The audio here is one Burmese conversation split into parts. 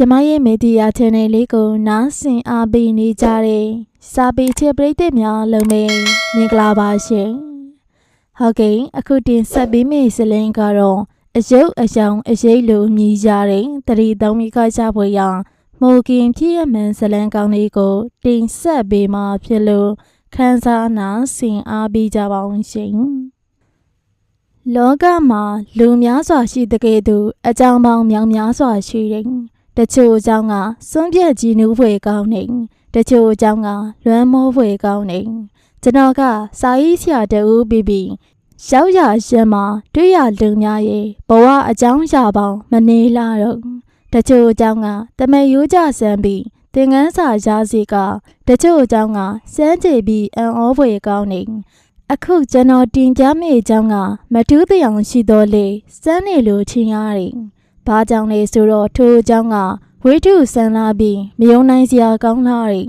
ကျမရဲ့မေဒီယာ channel လေးကိုနားဆင်အားပေးနေကြတဲ့စာပေချစ်ပရိသတ်များလုံးပဲမင်္ဂလာပါရှင်။ဟုတ်ကဲ့အခုတင်ဆက်ပေးမယ့်ဇာတ်လမ်းကတော့အယုတ်အယောင်အရေးလိုမြည်ကြတဲ့တရီသုံးမိခချပွဲရမိုကင်ဖြစ်ရမှန်ဇာတ်လမ်းကောင်းလေးကို တင်ဆက်ပေးမှာဖြစ်လို့ခန်းစားနာဆင်အားပေးကြပါအောင်ရှင်။လောကမှာလူများစွာရှိတဲ့ကဲ့သို့အကြောင်းပေါင်းမြောင်များစွာရှိတယ်။ တချို့အကြောင်းကစွန့်ပြက်ကြည်နူးဖွယ်ကောင်းနေ။တချို့အကြောင်းကလွမ်းမိုးဖွယ်ကောင်းနေ။ကျွန်တော်ကစာရေးဆရာတူပြီးပြီးရောက်ရရှင်မှာတွေ့ရလူများရဲ့ဘဝအကြောင်းအရာပေါင်းမနေလာတော့တချို့အကြောင်းကတမယိုးကြဆန်းပြီးသင်ငန်းစာရာစီကတချို့အကြောင်းကစမ်းကြည့်ပြီးအံ့ဩဖွယ်ကောင်းနေ။အခုကျွန်တော်တင်ပြမယ့်အကြောင်းကမထူးတရားရှိတော်လေစမ်းနေလို့ချင်ရတယ်။ ဘာကြောင့်လဲဆိုတော့ထိုအကြောင်းကဝိထုဆန်လာပြီးမယုံနိုင်စရာကောင်းလာတယ်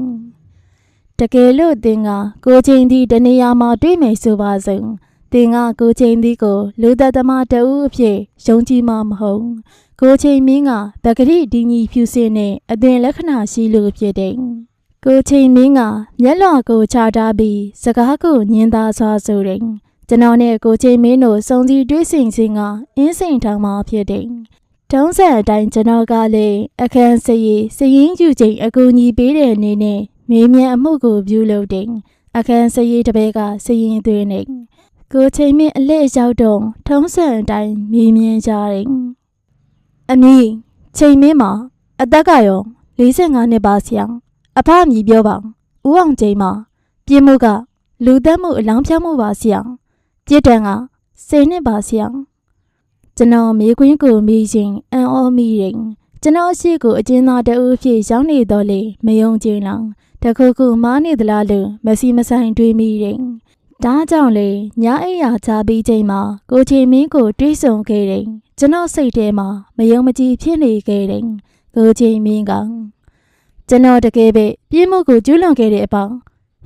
။တကယ်လို့သင်ကကိုချင်းဒီတနေရာမှာတွေ့မယ်ဆိုပါစို့။သင်ကကိုချင်းဒီကိုလူသက်သမားတဦးအဖြစ်ယုံကြည်မှာမဟုတ်။ကိုချင်းမင်းကဗကတိဒီညီဖြူစင်နဲ့အသွင်လက္ခဏာရှိလို့ဖြစ်တယ်။ကိုချင်းမင်းကမျက်လွှာကိုချထားပြီးစကားကိုညင်သာစွာဆိုတယ်။ကျွန်တော်နဲ့ကိုချင်းမင်းတို့စုံစည်းတွေ့ဆုံစဉ်ကအင်းစိန်ထောင်မှာဖြစ်တယ်။ တုံးဆက်အတိုင်းကျွန်တော်ကလည်းအခန်းစရီစရင်ယူချိန်အကူအညီပေးတဲ့အနေနဲ့မေးမြန်းအမှုကိုပြုလုပ်တယ်။အခန်းစရီတစ်ဘက်ကစရင်သွင်းနေကိုချိန်မင်းအလက်ရောက်တော့ထုံးဆက်အတိုင်းမေးမြန်းကြတယ်။အမီချိန်မင်းမှာအသက်ကရော45နှစ်ပါဆရာအဖအမည်ပြောပါဦးအောင်ချိန်မှာပြင်းမှုကလူသက်မှုအလောင်းဖြောက်မှုပါဆရာပြစ်ဒဏ်က10နှစ်ပါဆရာ ကျွန်တော်မေးခွန်းကိုမေးရင်အံ့ဩမိတယ်ကျွန်တော်အရှိကိုအကျဉ်းသားတအုပ်ဖြစ်ရောက်နေတော့လေမယုံကြည်လောင်တခုခုမားနေသလားလို့မစီမဆိုင်တွေးမိတယ်ဒါကြောင့်လေညအိယာချပြီးချိန်မှာကိုချီမင်းကိုတွေးဆုံခဲ့တယ်ကျွန်တော်စိတ်ထဲမှာမယုံမကြည်ဖြစ်နေခဲ့တယ်ကိုချီမင်းကကျွန်တော်တကယ်ပဲပြင်းမှုကိုကျူးလွန်ခဲ့တဲ့အပေါင်း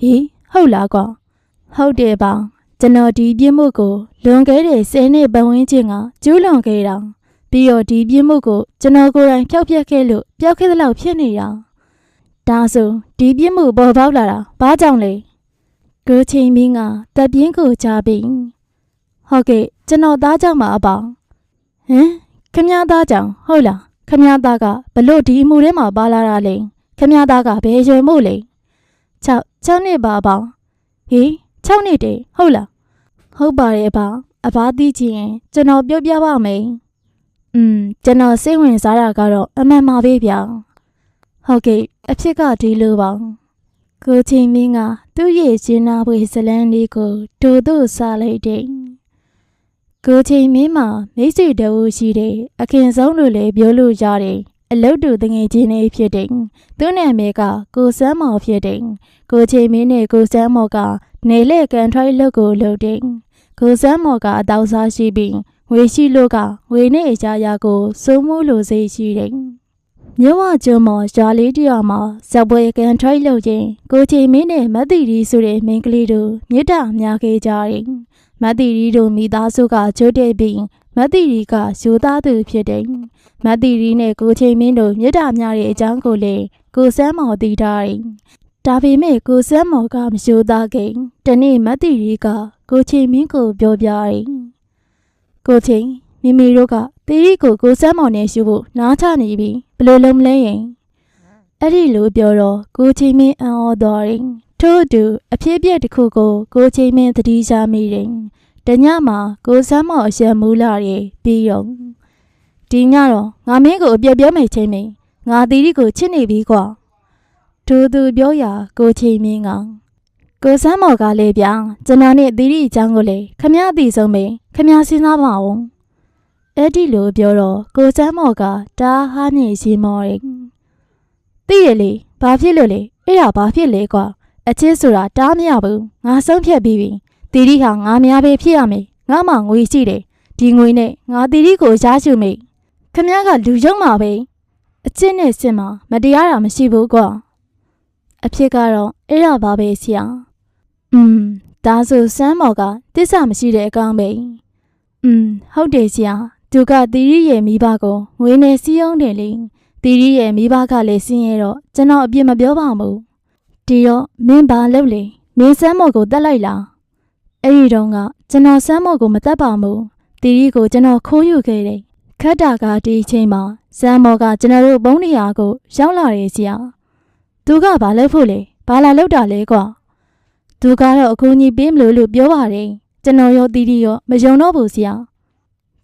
ဟီးဟုတ်လားကွာဟုတ်တယ်ပေါင်း ကျွန်တော်ဒီပြင်းမှုကိုလွန်ခဲ့တဲ့10နှစ်ပတ်ဝန်းကျင်ကကျူးလွန်ခဲ့တာပြီးတော့ဒီပြင်းမှုကိုကျွန်တော်ကိုယ်တိုင်ဖျောက်ပြက်ခဲ့လို့ပျောက်ခဲ့သလောက်ဖြစ်နေတာဒါဆိုဒီပြင်းမှုပေါ်ပေါက်လာတာဘာကြောင့်လဲကိုချင်းမင်းကတပ်ပြင်းကိုချပြီးဟုတ်ကဲ့ကျွန်တော်သားကြောင့်ပါအပေါင်းဟမ်ခမည်းသားကြောင့်ဟုတ်လားခမည်းသားကဘလို့ဒီအမှုထဲမှာပါလာတာလဲခမည်းသားကဘယ်ရွယ်မို့လဲ6 6နှစ်ပါအပေါင်းဟေး6နှစ်တည်းဟုတ်လား ဟုတ်ပါတယ်အပေါင်းအဘသိချင်ရင်ကျွန်တော်ပြောပြပါမယ်อืมကျွန်တော်စိတ်ဝင်စားတာကတော့အမှန်ပါပဲဗျာဟုတ်ကဲ့အဖြစ်ကဒီလိုပါကိုချင်းမင်းကသူ့ရဲ့ရှင်းနာပွေဇလန်းလေးကိုဒို့တို့စားလိုက်တယ်ကိုချင်းမင်းမှာမိတ်ဆွေတအုပ်ရှိတယ်အခင်ဆုံးလို့လည်းပြောလို့ရတယ် အလုတ်တူတငယ်ချင်းလေးဖြစ်တယ်သူ့နာမည်ကကိုစမ်းမော်ဖြစ်တယ်ကိုချင်းမင်းနဲ့ကိုစမ်းမော်ကနေလေကန်ထွိုင်းလုပ်ကိုလုပ်တယ်ကိုစမ်းမော်ကအတောက်စားရှိပြီးဝေရှိလို့ကဝေနဲ့အကြရာကိုစိုးမိုးလိုစိတ်ရှိတယ်မြဝကျွန်းမော်ရွာလေးတရွာမှာဇက်ပွဲကန်ထွိုင်းလုပ်ခြင်းကိုချင်းမင်းနဲ့မတ်တီရီဆိုတဲ့မိန်းကလေးတို့မြစ်တာများခဲ့ကြတယ်မတ်တီရီတို့မိသားစုကကျိုးတဲ့ပြီး မတ်တီရီကယူသားသူဖြစ်တယ်မတ်တီရီနဲ့ကိုချင်းမင်းတို့မြစ်တာများတဲ့အကြောင်းကိုလည်းကိုစမ်းမော်သိထားတယ်ဒါပေမဲ့ကိုစမ်းမော်ကမယူသားခင်တနေ့မတ်တီရီကကိုချင်းမင်းကိုပြောပြတယ်ကိုချင်းမိမိတို့ကတီရီကိုကိုစမ်းမော်နဲ့ရှုဖို့နားချနေပြီဘယ်လိုလုံးမလဲရင်အဲ့ဒီလိုပြောတော့ကိုချင်းမင်းအံ့ဩသွားတယ်ထို့အတူအဖြစ်အပျက်တစ်ခုကိုကိုချင်းမင်းသတိချမိတယ် တညမှာကိုစမ်းမော်အရှက်မူလာတွေပြီးရောဒီညတော့ငါမင်းကိုအပြက်ပြောမယ်ချင်းမင်းငါတီရီကိုချစ်နေပြီကွာထို့သူပြောရာကိုချင်းမင်းကကိုစမ်းမော်ကလည်းဗျာကျွန်တော်နဲ့သီရိအကြောင်းကိုလည်းခမရအသိဆုံးပဲခမရစဉ်းစားပါအောင်အဲ့ဒီလိုပြောတော့ကိုစမ်းမော်ကတားဟားနေရှိမော်တယ်သိရလေဘာဖြစ်လို့လဲအဲ့ဒါဘာဖြစ်လဲကွာအချစ်ဆိုတာတားမရဘူးငါဆုံးဖြတ်ပြီးပြီ သီရိဟာငါများပဲဖြစ်ရမယ်ငါမှငွေရှိတယ်ဒီငွေနဲ့ငါသီရိကိုရရှိမိခမရကလူယုံမှာပဲအချစ်နဲ့စင်မှာမတရားတာမရှိဘူးကွာအဖြစ်ကတော့အဲ့ဒါပါပဲဆရာอืมဒါဆိုစမ်းမော်ကတစ္ဆာမရှိတဲ့အကောင်ပဲอืมဟုတ်တယ်ဆရာသူကသီရိရဲ့မိဘကိုငွေနဲ့စီးအောင်တယ်လေ တီရီရဲ့မိဘကလည်းစင်းရဲတော့ကျွန်တော်အပြစ်မပြောပါဘူးဒီတော့မင်းဘာလုပ်လဲမင်းစမ်းမော်ကိုတက်လိုက်လား အဲ့ဒီတော့ကကျွန်တော်စမ်းမော်ကိုမတက်ပါဘူးတီရီကိုကျွန်တော်ခိုးယူခဲ့တယ်ခက်တာကဒီအချိန်မှာစမ်းမော်ကကျွန်တော်တို့ဘုံနေရာကိုရောက်လာတယ်ဆရာသူကဘာလုပ်ဖို့လဲဘာလာလုပ်တာလဲကွာသူကတော့အကူအညီပေးမလို့လို့ပြောပါတယ်ကျွန်တော်ရောတီရီရောမယုံတော့ဘူးဆရာ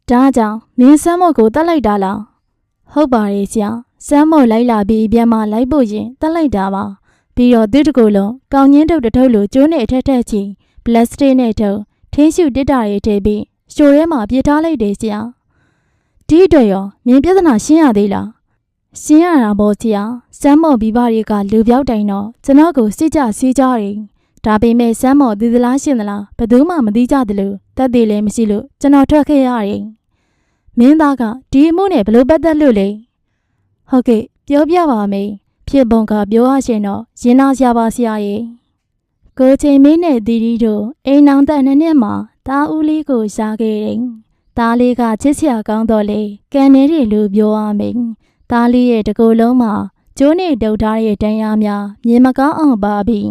ဒါကြောင့်မင်းစမ်းမော်ကိုတက်လိုက်တာလားဟုတ်ပါတယ်ဆရာစမ်းမော်လိုက်လာပြီးပြန်မလိုက်ဖို့ရင်တက်လိုက်တာပါပြီးတော့သူတကူလုံးကောင်းငင်းတုပ်တစ်ထုပ်လိုကျိုးနဲ့အထက်ထက်ချီပ လတ်စတစ်နဲ့ထုပ်ထင်းရှူတစ်တာတွေထည့်ပြီးရှိုထဲမှာပြစ်ထားလိုက်တယ်ဆရာဒီအတွက်ရောမြင်ပြဿနာရှင်းရသေးလားရှင်းရတာပေါ့ဆရာစမ်းမော်ပြီးပါတွေကလူပြောက်တိုင်တော့ကျွန်တော်ကိုစစ်ကြစီးကြတယ်ဒါပေမဲ့စမ်းမော်ဒီသလားရှင်းသလားဘယ်သူမှမသိကြတယ်လို့တက်သေးလည်းမရှိလို့ကျွန်တော်ထွက်ခဲ့ရတယ်မင်းသားကဒီအမှုနဲ့ဘယ်လိုပတ်သက်လို့လဲဟုတ်ကဲ့ပြောပြပါမယ်ဖြစ်ပုံကပြောရရှင်တော့ရင်နာစရာပါဆရာရဲ့ ကိုချိန်မင်းနဲ့တီတီတို့အိမ်အောင်တဲ့နှစ်နှစ်မှာတားဦးလေးကိုရှာခဲ့တယ်တားလေးကချစ်စရာကောင်းတော့လေကန်နေတယ်လို့ပြောရမယ်တားလေးရဲ့တကူလုံးမှာကျိုးနဲ့တုတ်ထားတဲ့တန်ရာများမြင်မကောင်းအောင်ပါပြီး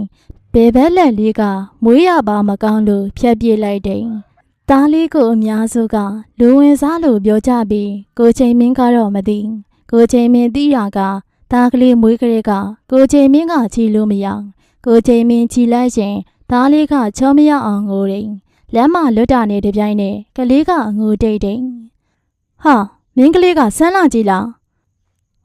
ဘေဘက်လက်လေးကမွေးရပါမကောင်းလို့ဖြတ်ပြစ်လိုက်တယ်တားလေးကိုအများစုကလူဝင်စားလို့ပြောကြပြီးကိုချိန်မင်းကတော့မသိကိုချိန်မင်းသိတာကတားကလေးမွေးကလေးကကိုချိန်မင်းကချီလို့မရ ကိုချိန်မင်းချီလိုက်ရင်တားလေးကချောမရအောင်ငိုတယ်လမ်းမှာလွတ်တာနဲ့တပြိုင်နက်ကလေးကငိုတိတ်တယ်ဟာမင်းကလေးကဆန်းလာကြည့်လား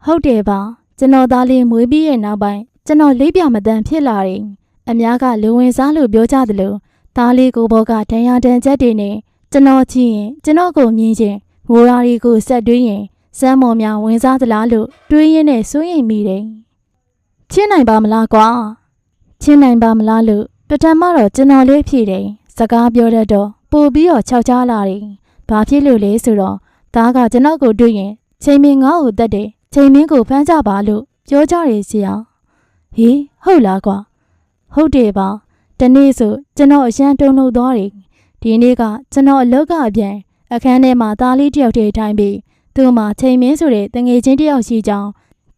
ဟုတ်တယ်ပါကျွန်တော်သားလေးမွေးပြီးရဲ့နောက်ပိုင်းကျွန်တော်လေးပြမတန်ဖြစ်လာတယ်အများကလူဝင်စားလို့ပြောကြတယ်လို့သားလေးကိုဘောကဒဏ်ရာဒဏ်ချက်တွေနဲ့ကျွန်တော်ကြည့်ရင်ကျွန်တော်ကိုမြင်ချင်းငိုရာတွေကိုဆက်တွေးရင်စမ်းမော်များဝင်စားသလားလို့တွေးရင်းနဲ့စိုးရိမ်မိတယ်။ချင်းနိုင်ပါမလားကွာ။ ချင်းနိုင်ပါမလားလို့ပထမတော့ကျွန်တော်လေးဖြေတယ်။စကားပြောတတ်တော့ပို့ပြီးတော့ခြောက်ချလာတယ်။ဘာဖြစ်လို့လဲဆိုတော့သားကကျွန်တော်ကိုတွေးရင်ချိန်မင်းငါ့ကိုတက်တယ်ချိန်မင်းကိုဖမ်းကြပါလို့ပြောကြတယ်ဆရာ။ဟေးဟုတ်လားကွာ။ဟုတ်တယ်ပါ။တနေ့ဆိုကျွန်တော်အရန်တုံ့လို့သွားတယ်ဒီနေ့ကကျွန်တော်အလုပ်ကအပြန်အခန်းထဲမှာသားလေးတယောက်တည်းထိုင်ပြီးသူ့မှာချိန်မင်းဆိုတဲ့တငယ်ချင်းတယောက်ရှိကြောင်း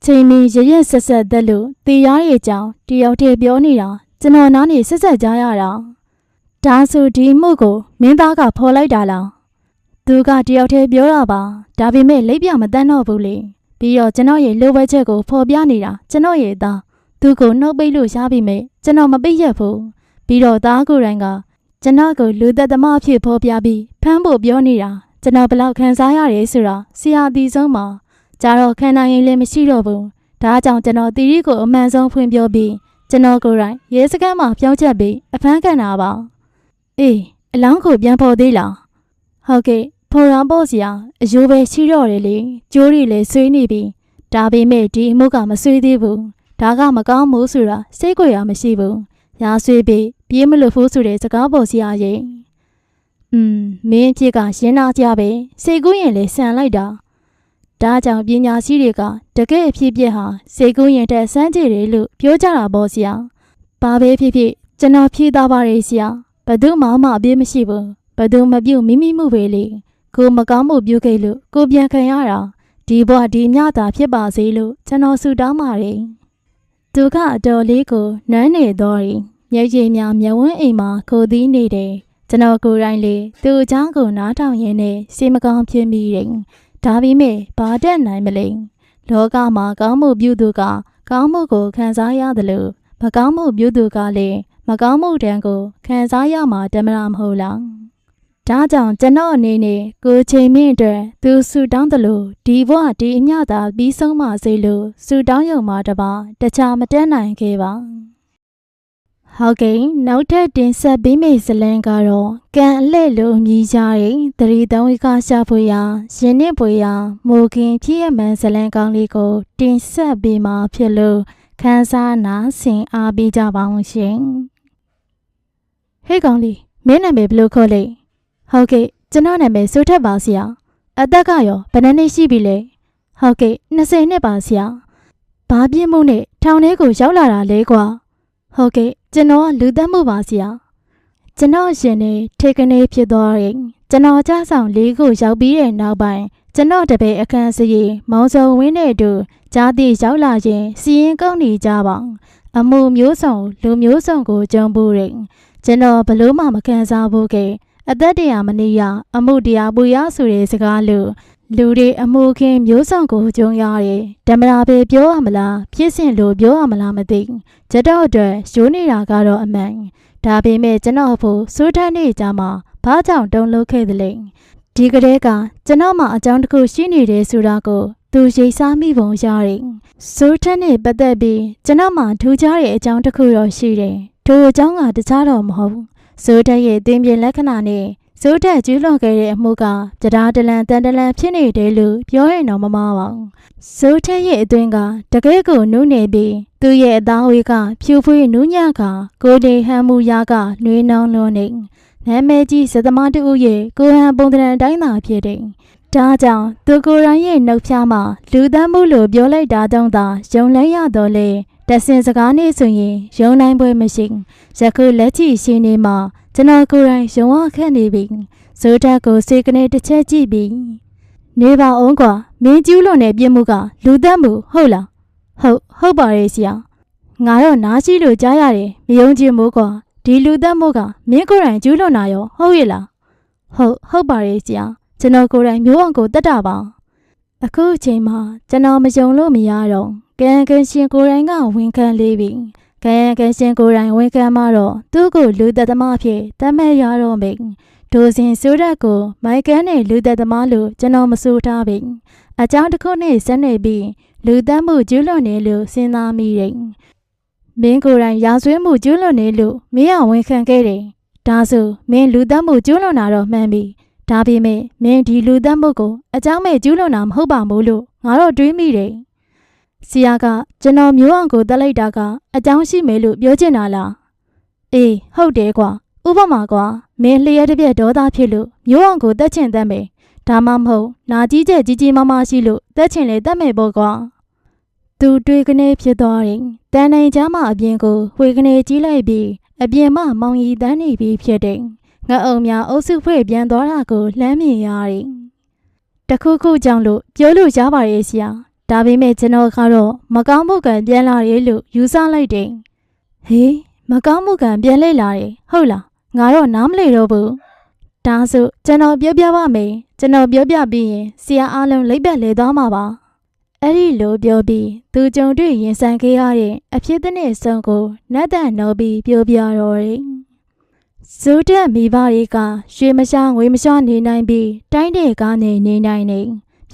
ချိန်မင်းရရက်ဆက်ဆက်သက်လို့တေရားရဲ့အကြောင်းတယောက်တည်းပြောနေတာကျွန်တော်နားနေဆက်ဆက်ကြားရတာဒါဆိုဒီမှုကိုမင်းသားကဖော်လိုက်တာလားသူကတယောက်တည်းပြောတာပါဒါပေမဲ့လိပ်ပြမတန်းတော့ဘူးလေပြီးတော့ကျွန်တော်ရဲ့လိုဘက်ချက်ကိုဖော်ပြနေတာကျွန်တော်ရဲ့သားသူကိုနှုတ်ပိတ်လို့ရပြီမဲ့ကျွန်တော်မပိတ်ရဘူးပြီးတော့သားကိုယ်တိုင်ကကျွန်တော်ကိုလူသက်သမားအဖြစ်ဖော်ပြပြီးဖမ်းဖို့ပြောနေတာကျွန်တော်ဘယ်လောက်ခံစားရတယ်ဆိုတာဆရာအတီဆုံးမှာ ကြတော့ခံနိုင်ရင်လည်းမရှိတော့ဘူးဒါကြောင့်ကျွန်တော်တီရီကိုအမှန်ဆုံးဖွင့်ပြောပြီးကျွန်တော်ကိုယ်တိုင်ရဲစခန်းမှာပြောင်းချက်ပြီးအဖမ်းခံတာပါအေးအလောင်းကိုပြန်ဖော်သေးလားဟုတ်ကဲ့ဖော်ရပေါ့ဆရာအယိုးပဲရှိတော့တယ်လေကျိုးတွေလည်းဆွေးနေပြီဒါပေမဲ့ဒီအမှုကမဆွေးသေးဘူးဒါကမကောင်းဘူးဆိုတာစိတ်ကြွရမရှိဘူးရာဆွေးပြီးပြေးမလို့ဖို့ဆိုတဲ့စကားပေါ်စီရရင်อืมမင်းအဖြစ်ကရှင်းနာကြပဲစိတ်ကူးရင်လေဆန်လိုက်တာ ဒါကြောင့်ပညာရှိတွေကတကယ်အဖြစ်ပြက်ဟာစိတ်ကူးရင်တက်ဆန်းကြည်တယ်လို့ပြောကြတာပေါ့ဆရာဘာပဲဖြစ်ဖြစ်ကျွန်တော်ဖြေသားပါရဲ့ဆရာဘယ်သူမှမအပြစ်မရှိဘူးဘယ်သူမပြုတ်မိမိမှုပဲလေကိုမကောင်းမှုပြုခဲ့လို့ကိုပြန်ခံရတာဒီဘဝဒီညတာဖြစ်ပါစေလို့ကျွန်တော်ဆုတောင်းပါတယ်သူကအတော်လေးကိုနမ်းနေတော့တယ်မျက်ရည်များမျက်ဝန်းအိမ်မှာခိုသည်နေတယ်ကျွန်တော်ကိုယ်တိုင်လေသူ့အကြောင်းကိုနားထောင်ရင်းနဲ့စိတ်မကောင်းဖြစ်မိတယ် ဒါပေမဲ့ဘာတက်နိုင်မလဲလောကမှာကောင်းမှုပြုသူက ကောင်းမှုကိုခံစားရတယ်လို့မကောင်းမှုပြုသူကလည်းမကောင်းမှုတန်ကိုခံစားရမှာတမလားမဟုတ်လားဒါကြောင့်ကျွန်တော်အနေနဲ့ကိုချိန်မင်းအတွက်သူဆူတောင်းတယ်လို့ဒီဘဝဒီအညတာပြီးဆုံးပါစေလို့ဆူတောင်းရုံမှာတပါတခြားမတက်နိုင်ခဲ့ပါ ဟုတ်ကဲ့နောက်ထပ်တင်ဆက်ပေးမယ့်ဇာတ်လမ်းကတော့ကံအလှဲ့လို့မြည်ကြတဲ့သတိတဝိကရှာဖွေရာရင်နစ်ပွေရာမိုးကင်ဖြစ်ရမှန်ဇာတ်လမ်းကောင်းလေးကို တင်ဆက်ပေးမှာဖြစ်လို့ခန်းစားနာဆင်အားပေးကြပါအောင်ရှင်ဟေးကောင်လေးမင်းနာမည်ဘယ်လိုခေါ်လဲဟုတ်ကဲ့ကျွန်တော်နာမည်စိုးထက်ပါဆရာအသက်ကရောဘယ်နှစ်နှစ်ရှိပြီလဲဟုတ်ကဲ့20နှစ်ပါဆရာဘာပြင်းမှုနဲ့ထောင်ထဲကိုရောက်လာတာလဲကွာဟုတ်ကဲ့ ကျွန်တော်ကလူသက်မှုပါဆရာကျွန်တော်ရှင်နေထေကနေဖြစ်သွားရင်ကျွန်တော်ကြဆောင်လေးခုရောက်ပြီးတဲ့နောက်ပိုင်းကျွန်တော်တပည့်အခန်းစရီမောင်စုံဝင်းနဲ့အတူကြားသိရောက်လာရင်စီရင်ကောင်းနေကြပါအမှုမျိုးစုံလူမျိုးစုံကိုကြုံဖို့ရင်ကျွန်တော်ဘလို့မှမခံစားဖို့ကအသက်တရာမနေရအမှုတရားပူရဆိုတဲ့စကားလို့ လူတွေအမှုခင်းမျိုးစုံကိုကြုံရတယ်ဓမ္မရာပဲပြောရမလားဖြစ်စဉ်လို့ပြောရမလားမသိကြတော့အတွက်ရိုးနေတာကတော့အမှန်ဒါပေမဲ့ကျွန်တော်ဖို့စိုးထမ်းနေကြမှာဘာကြောင့်တုံ့လုပ်ခဲ့သလဲဒီကလေးကကျွန်တော်မှအကြောင်းတစ်ခုရှိနေတယ်ဆိုတာကိုသူရိပ်စားမိပုံရတယ်စိုးထမ်းနဲ့ပတ်သက်ပြီးကျွန်တော်မှထူးခြားတဲ့အကြောင်းတစ်ခုတော့ရှိတယ်ထိုအကြောင်းကတခြားတော့မဟုတ်စိုးထက်ရဲ့တင်းပြင်းလက္ခဏာနဲ့ စိုးထက်ကျူးလွန်ခဲ့တဲ့အမှုကကြတာတလန်တန်တလန်ဖြစ်နေတယ်လို့ပြောရင်တော့မမှားပါဘူးစိုးထက်ရဲ့အတွင်းကတကယ်ကိုနူးနေပြီးသူ့ရဲ့အသားဝေးကဖြူဖွေးနူးညံ့ကကိုယ်နေဟန်မူရာကနှွေးနှောင်းလွန်းနေနာမည်ကြီးစသမားတူရဲ့ကိုဟန်ပုံသဏ္ဍာန်တိုင်းသာဖြစ်တယ်ဒါကြောင့်သူကိုယ်တိုင်ရဲ့နှုတ်ဖျားမှာလူသမ်းမှုလို့ပြောလိုက်တာကြောင့်သာယုံလဲရတော့လေတဆင်စကားနဲ့ဆိုရင်ယုံနိုင်ပွဲမရှိယခုလက်ချီရှင်နေမှာ ကျွန်တော်ကိုယ်တိုင်ယုံဝခက်နေပြီဇိုးတက်ကိုစေကနေတစ်ချက်ကြည့်ပြီးနေပါအောင်ကွာမင်းကျူးလွန်တဲ့ပြစ်မှုကလူသတ်မှုဟုတ်လားဟုတ်ဟုတ်ပါရဲ့ဆရာငါတော့နားရှိလို့ကြားရတယ်မယုံကြည်မို့ကွာဒီလူသတ်မှုကမင်းကိုယ်တိုင်ကျူးလွန်တာရောဟုတ်ရဲ့လားဟုတ်ဟုတ်ပါရဲ့ဆရာကျွန်တော်ကိုယ်တိုင်မျိုးအောင်ကိုတတ်တာပါအခုအချိန်မှာကျွန်တော်မယုံလို့မရတော့ကံကံရှင်ကိုယ်တိုင်ကဝန်ခံလေးပြီ ကံကံရှင်ကိုယ်တိုင်ဝန်ခံမှတော့သူ့ကိုလူသက်သမားဖြစ်တတ်မဲ့ရတော့မိဒိုစင်ဆိုရက်ကိုမိုက်ကန်းနဲ့လူသက်သမားလို့ကျွန်တော်မဆိုထားပြီအကြောင်းတစ်ခုနဲ့ဆက်နေပြီးလူသက်မှုကျူးလွန်နေလို့စဉ်းစားမိတယ်မင်းကိုယ်တိုင်ရာဇဝဲမှုကျူးလွန်နေလို့မင်းအောင်ဝန်ခံခဲ့တယ်ဒါဆိုမင်းလူသက်မှုကျူးလွန်တာတော့မှန်ပြီဒါပေမဲ့မင်းဒီလူသက်မှုကိုအကြောင်းမဲ့ကျူးလွန်တာမဟုတ်ပါဘူးလို့ငါတော့တွေးမိတယ်။ ဆီယာကကျွန်တော်မျိုးအောင်ကိုတက်လိုက်တာကအကြောင်းရှိမယ်လို့ပြောချင်တာလား။အေးဟုတ်တယ်ကွာ။ဥပမာကွာမင်းလျှက်တစ်ပြက်ဒေါသဖြစ်လို့မျိုးအောင်ကိုတက်ချင်တတ်မယ်။ဒါမှမဟုတ်နာကြီးကျက်ကြီးကြီးမားမားရှိလို့တက်ချင်လေတက်မယ်ပေါ့ကွာ။သူတွေးကနေဖြစ်သွားတယ်။တန်နိုင်ချားမအပြင်ကိုဝေကနေကြီးလိုက်ပြီးအပြင်မှမောင်ရီတန်းနေပြီးဖြစ်တယ်။ငါအုံများအုပ်စုဖွဲ့ပြန်သွားတာကိုလှမ်းမြင်ရတယ်။တခုခုကြောင့်လို့ပြောလို့ရပါရဲ့ဆရာ။ ဒါပေမဲ့ကျွန်တော်ကတော့မကောင်းမှုကံပြန်လာတယ်လို့ယူဆလိုက်တယ်။ဟေးမကောင်းမှုကံပြန်လေလာတယ်ဟုတ်လား။ငါတော့နားမလည်တော့ဘူး။ဒါဆိုကျွန်တော်ပြောပြပါမယ်။ကျွန်တော်ပြောပြပြီးရင်ဆရာအားလုံးလိပ်ပတ်လေသွားမှာပါ။အဲ့ဒီလိုပြောပြီးသူကြုံတွေ့ရင်ဆိုင်ခဲ့ရတဲ့အဖြစ်တဲ့နဲ့ဆုံးကိုနတ်တန်နှောပြီးပြောပြတော့တယ်။ဇူတက်မိဘတွေကရွှေမရှားငွေမရှားနေနိုင်ပြီးတိုင်းတဲ့ကားနဲ့နေနိုင်နေ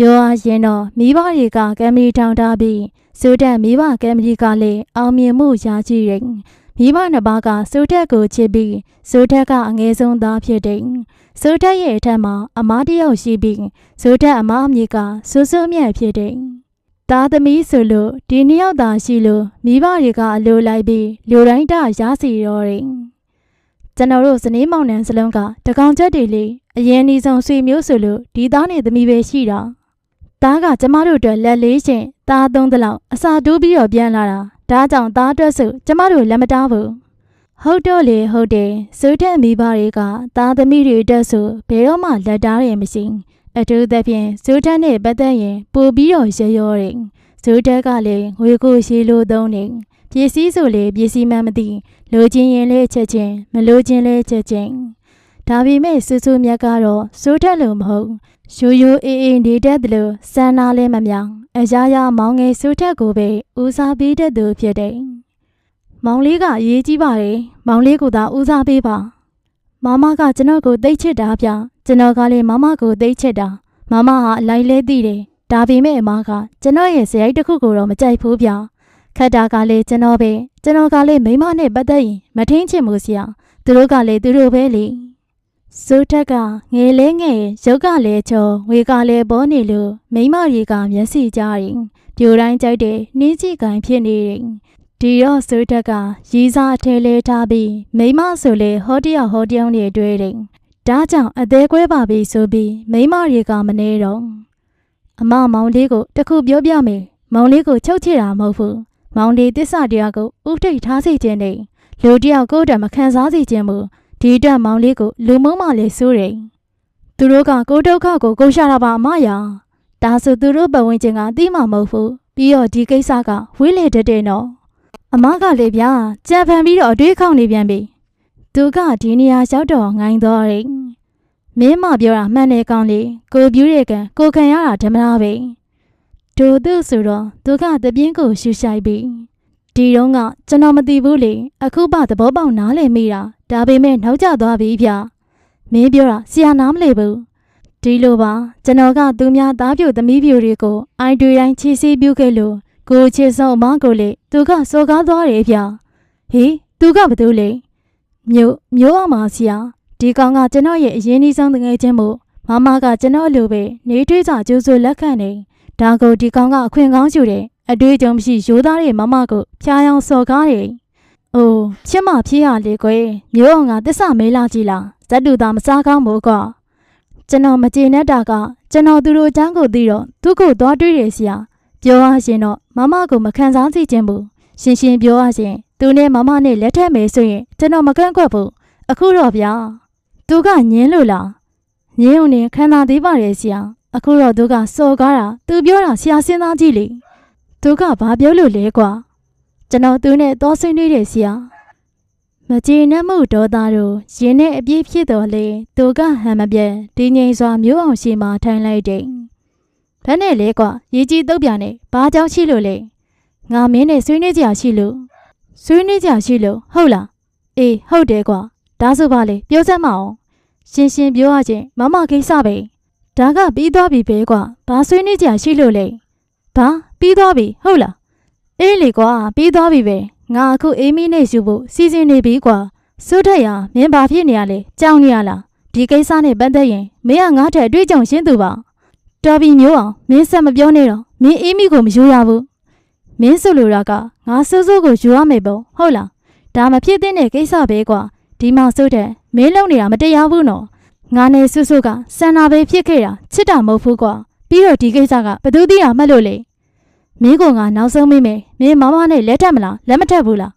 ပြောရရင်တော့မိဘတွေကကမ်မီထောင်ထားပြီးဇူတက်မိဘကမ်မီကလည်းအောင်မြင်မှုရရှိတယ်မိဘနှစ်ပါးကဇူတက်ကိုချစ်ပြီးဇူတက်ကအငယ်ဆုံးသားဖြစ်တယ်ဇူတက်ရဲ့အထက်မှာအမားတစ်ယောက်ရှိပြီးဇူတက်အမားအမိကဆူဆူမြတ်ဖြစ်တယ်သားသမီးဆိုလို့ဒီနှစ်ယောက်သာရှိလို့မိဘတွေကအလိုလိုက်ပြီးလူတိုင်းတရစီတော့တယ်ကျွန်တော်တို့ဇနီးမောင်နှံစလုံးကတကောင်ချက်တွေလေးအရင်ဤဆုံးဆွေမျိုးဆိုလို့ဒီသားနဲ့သမီးပဲရှိတာ သားကကျမတို့အတွက်လက်လေးရှင်သားသုံးသလောက်အစာတိုးပြီးတော့ပြန်လာတာဒါကြောင့်သားအတွက်ဆိုကျမတို့လက်မတားဘူးဟုတ်တော့လေဟုတ်တယ်စိုးတဲ့မိဘတွေကသားသမီးတွေအတွက်ဆိုဘယ်တော့မှလက်တားရမရှိအထူးသဖြင့်စိုးတဲ့နဲ့ပတ်သက်ရင်ပို့ပြီးတော့ရရောတယ်စိုးတဲ့ကလည်းငွေကိုရှိလို့သုံးနေပစ္စည်းဆိုလေပစ္စည်းမှမသိလိုချင်ရင်လည်းချက်ချင်းမလိုချင်လည်းချက်ချင်းဒါပေမဲ့စူးစူးမြတ်ကတော့စိုးထက်လို့မဟုတ် ရိုးရိုးအေးအေးနေတတ်တယ်လို့စမ်းနာလည်းမမြောင်အရာရာမောင်ငယ်စိုးထက်ကိုပဲဦးစားပေးတတ်သူဖြစ်တယ်မောင်လေးကအရေးကြီးပါတယ်မောင်လေးကသာဦးစားပေးပါမမကကျွန်တော်ကိုသိချစ်တာဗျကျွန်တော်ကလည်းမမကိုသိချစ်တာမမဟာအလိုက်လဲသိတယ်ဒါပေမဲ့အမကကျွန်တော်ရဲ့ဇယိုက်တစ်ခုကိုတော့မကြိုက်ဘူးဗျခက်တာကလည်းကျွန်တော်ပဲကျွန်တော်ကလည်းမိမနဲ့ပတ်သက်ရင်မထင်းချင်ဘူးဆရာသူတို့ကလည်းသူတို့ပဲလေ စိုးထက်ကငယ်လဲငယ်ရုပ်ကလည်းချောဝေကလည်းပေါ်နေလို့မိမတွေကမျက်စိကြားရင်ပြိုတိုင်းကြိုက်တဲ့နှင်းကြီးကန်ဖြစ်နေတယ်ဒီတော့စိုးထက်ကရီးစားထဲလဲထားပြီးမိမဆိုလေဟောတယောက်ဟောတယောက်နေတွေ့တယ်ဒါကြောင့်အသေးကွဲပါပြီဆိုပြီးမိမတွေကမနေတော့အမမောင်လေးကိုတခုပြောပြမယ်မောင်လေးကိုချုပ်ချတာမဟုတ်ဘူးမောင်ဒီတစ္ဆတရားကိုဥထိတ်ထားစေခြင်းနဲ့လူတယောက်ကိုယ်တည်းမခံစားစေခြင်းမူ ဒီအတွက်မောင်လေးကိုလူမုံမလေးဆိုးတယ်သူတို့ကကိုယ်ဒုက္ခကိုကိုယ်ရှာတာပါအမယာဒါဆိုသူတို့ပတ်ဝန်းကျင်ကသိမှာမဟုတ်ဘူးပြီးတော့ဒီကိစ္စကဝေးလေတက်တယ်နော်အမကလေဗျာကြံဖန်ပြီးတော့အတွေးခေါင်နေပြန်ပြီသူကဒီနေရာရောက်တော့ငိုင်းသွားတယ်မင်းမပြောတာမှန်တယ်ကောင်းလေကိုပြူးတဲ့ကံကိုခံရတာဓမ္မနာပဲတို့သူဆိုတော့သူကတပြင်းကိုရှူရှိုက်ပြီ ဒီတော့ကကျွန်တော်မသိဘူးလေအခုပါသဘောပေါက်နားလည်မိတာဒါပေမဲ့နောက်ကျသွားပြီဗျမင်းပြောတာဆရာနားမလဲဘူးဒီလိုပါကျွန်တော်ကသူများသားပြိုသမီးပြိုတွေကိုအိုင်တွေတိုင်းချီစီးပြုခဲ့လို့ကိုချစ်ဆုံးအမကိုလေသူကစော်ကားသွားတယ်ဗျဟေးသူကဘာလို့လဲမျိုးမျိုးအောင်ပါဆရာဒီကောင်ကကျွန်တော်ရဲ့အရင်ကြီးဆုံးတငယ်ချင်းမို့မမကကျွန်တော်လိုပဲနေထွေးစာကျိုးဆိုလက်ခံနေဒါကိုဒီကောင်ကအခွင့်ကောင်းယူတယ် အတွေ့အကြုံမရှိရိုးသားတဲ့မမကိုဖျားယောင်စော်ကားတယ်အိုးဖြစ်မဖြစ်ရလေကွယ်မျိုးအောင်ကတစ္ဆမဲလာကြည့်လားဇက်တူသားမစားကောင်းမို့ကွာကျွန်တော်မကျေနပ်တာကကျွန်တော်သူတို့အချမ်းကိုသိတော့သူ့ကိုသွားတွေ့တယ်ဆရာပြောရရင်တော့မမကိုမခံစားသိခြင်းဘူးရှင်းရှင်းပြောရရင်သူနဲ့မမနဲ့လက်ထက်မယ်ဆိုရင်ကျွန်တော်မကန့်ကွက်ဘူးအခုတော့ဗျာသူကညင်းလို့လားညင်းုံနဲ့ခံသာသေးပါတယ်ဆရာအခုတော့သူကစော်ကားတာသူပြောတာဆရာစဉ်းစားကြည့်လေ သူကဘာပြောလို့လဲကွာကျွန်တော်သူနဲ့တောဆွေးနွေးတယ်ဆရာမကြေနပ်မှုဒေါသတို့ရင်နဲ့အပြည့်ဖြစ်တော်လေသူကဟန်မပြတ်ဒီငိမ်စွာမျိုးအောင်ရှိမှထိုင်လိုက်တယ်ဘယ်နဲ့လဲကွာရေကြီးတုတ်ပြန်နေဘာကြောင့်ရှိလို့လဲငါမင်းနဲ့ဆွေးနွေးကြရှိလို့ဆွေးနွေးကြရှိလို့ဟုတ်လားအေးဟုတ်တယ်ကွာဒါဆိုပါလေပြောစမ်းမအောင်ရှင်းရှင်းပြောရချင်းမမကိစ္စပဲဒါကပြီးသွားပြီပဲကွာဘာဆွေးနွေးကြရှိလို့လဲဘာ ပြီးသွားပြီဟုတ်လားအေးလေကွာပြီးသွားပြီပဲငါအခုအေးမီနဲ့ယူဖို့စီစဉ်နေပြီကွာစိုးထက်ရမင်းဘာဖြစ်နေရလဲကြောက်နေရလားဒီကိစ္စနဲ့ပတ်သက်ရင်မင်းကငါ့ထက်အတွေ့အကြုံရှင်းသူပါတော်ပြီမျိုးအောင်မင်းဆက်မပြောနဲ့တော့မင်းအေးမီကိုမယူရဘူးမင်းဆိုလိုတာကငါစိုးစိုးကိုယူရမယ်ပေါ့ဟုတ်လားဒါမဖြစ်သင့်တဲ့ကိစ္စပဲကွာဒီမှာစိုးတဲ့မင်းလုံနေတာမတရားဘူးနော်ငါနဲ့ဆွဆွကစန္နာပဲဖြစ်ခဲ့တာချစ်တာမဟုတ်ဘူးကွာပြီးတော့ဒီကိစ္စကဘသူသိတာမှတ်လို့လေ မင်းကငါနောက်ဆုံးမိမယ်မင်းမမနဲ့လက်ထပ်မလားလက်မထပ်ဘူးလား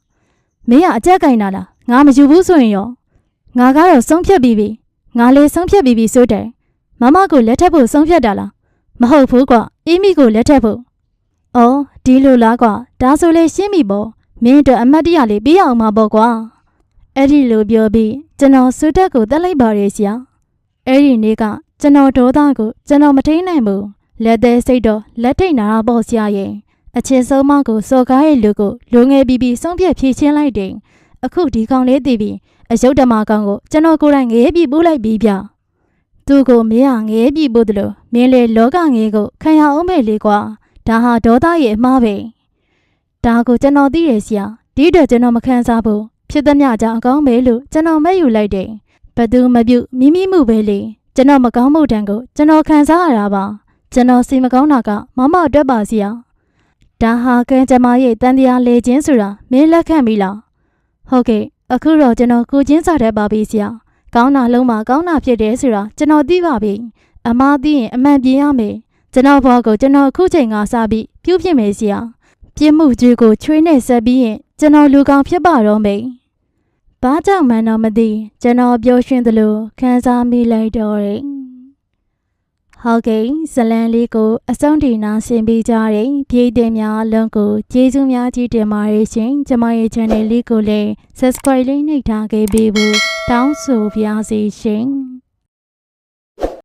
မင်းကအကြက်ကင်တာလားငါမယူဘူးဆိုရင်ရောငါကတော့ဆုံးဖြတ်ပြီးပြီငါလည်းဆုံးဖြတ်ပြီးပြီဆိုတဲ့မမကိုလက်ထပ်ဖို့ဆုံးဖြတ်တာလားမဟုတ်ဘူးကွာအေးမိကိုလက်ထပ်ဖို့အော်ဒီလိုလားကွာဒါဆိုလေရှင်းပြီပေါ့မင်းတို့အမတ်တရလေးပြီးအောင်မှာပေါ့ကွာအဲ့ဒီလိုပြောပြီးကျွန်တော်စူတက်ကိုတက်လိုက်ပါရဲ့ဆရာအဲ့ဒီနေ့ကကျွန်တော်ဒေါသကိုကျွန်တော်မထိန်နိုင်ဘူး လက်သေးစိတ်တော့လက်ထိတ်နာတာပေါ့ဆရာရဲ့အချင်းဆုံးမကိုစော်ကားရဲ့လူကိုလူငယ်ပြီးပြီးဆုံးဖြတ်ဖြေရှင်းလိုက်တယ်အခုဒီကောင်လေးတည်ပြီးအယုတ်ဓမ္မကောင်ကိုကျွန်တော်ကိုယ်တိုင်ငရဲပြီးပို့လိုက်ပြီးဗျသူ့ကိုမင်းကငရဲပြီးပို့တယ်လို့မင်းလေလောကငရဲကိုခံရအောင်ပဲလေကွာဒါဟာဒေါသရဲ့အမှားပဲဒါကိုကျွန်တော်သိရဆရာဒီတော့ကျွန်တော်မခံစားဘူးဖြစ်သမျှကြောင့်အကောင်းပဲလို့ကျွန်တော်မဲ့ယူလိုက်တယ်ဘသူမပြုတ်မိမိမှုပဲလေကျွန်တော်မကောင်းမှုတန်ကိုကျွန်တော်ခံစားရတာပါ ကျွန်တော်စီမကောင်းတာကမမအတွက်ပါစီယာဒါဟာကံကြမ္မာရဲ့တန်တရားလေခြင်းဆိုတာမင်းလက်ခံပြီလားဟုတ်ကဲ့အခုတော့ကျွန်တော်ကိုချင်းစားတတ်ပါပြီစီယာကောင်းတာလုံးမှာကောင်းတာဖြစ်တယ်ဆိုတာကျွန်တော်သိပါပြီအမားသိရင်အမှန်ပြင်းရမယ်ကျွန်တော်ဘဝကိုကျွန်တော်အခုချိန်ကစပြီးပြုပြင်မယ်စီယာပြင်းမှုကြီးကိုချွေးနဲ့ဆက်ပြီးရင်ကျွန်တော်လူကောင်းဖြစ်ပါတော့မယ်ဘာကြောင့်မှန်းတော့မသိကျွန်တော်ပျော်ရွှင်သလိုခံစားမိလိုက်တော့တယ် ဟောက်ဂိန်းဇလန်လေးကိုအဆုံးထိနာဆင်ပေးကြတဲ့ပြည်သူများအလုံးကိုကျေးဇူးများကြီးတင်ပါတယ်ရှင်။ကျမရဲ့ channel လေးကိုလည်း subscribe လေးနှိပ်ထားခဲ့ပေးဖို့တောင်းဆိုပါရစေရှင်။